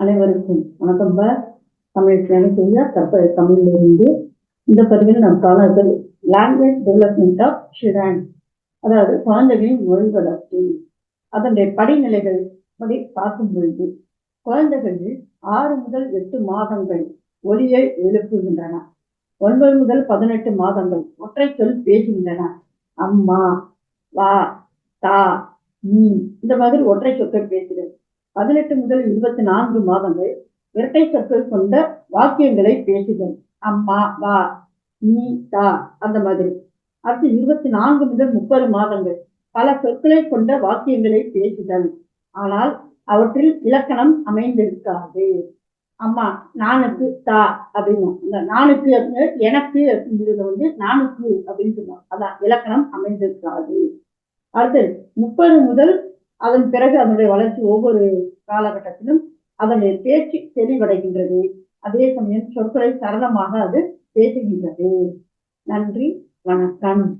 அனைவருக்கும் வணக்கம். பா தமிழ் நினைக்கின்ற தற்ப தமிழிலிருந்து இந்த பதிவில் நாம் காணது லாங்குவேஜ் டெவலப்மெண்ட் ஆஃப் ஷிரான் அதாவது குழந்தைகளின் மொழி வளர்ச்சி. அதனுடைய படிநிலைகள் படி பார்க்கும் பொழுது குழந்தைகள் ஆறு முதல் எட்டு மாதங்கள் ஒலியை எழுப்புகின்றன. ஒன்பது முதல் பதினெட்டு மாதங்கள் ஒற்றை சொல் பேசுகின்றன. அம்மா வா தா நீ இந்த மாதிரி ஒற்றை சொற்கள் பேசுகிறது. பதினெட்டு முதல் இருபத்தி நான்கு மாதங்கள் இரட்டை சொற்கள் கொண்ட வாக்கியங்களை பேசுதல். அம்மா வா நீ தா அந்த மாதிரி. அடுத்து இருபத்தி நான்கு முதல் முப்பது மாதங்கள் பல சொற்களை கொண்ட வாக்கியங்களை பேசுதல். ஆனால் அவற்றில் இலக்கணம் அமைந்திருக்காது. அம்மா நானுக்கு தா அப்படின்னு இந்த நானுக்கு எனக்கு அப்படிங்கிறது வந்து நானுக்கு அப்படின்னு சொல்லுவோம் அதான் இலக்கணம் அமைந்திருக்காது. அடுத்து முப்பது முதல் அதன் பிறகு அதனுடைய வளர்ச்சி ஒவ்வொரு காலகட்டத்திலும் அவர்களின் பேச்சு தெளிவடைகின்றது. அதே சமயம் சொற்களை சரளமாக அது பேசுகின்றது. நன்றி வணக்கம்.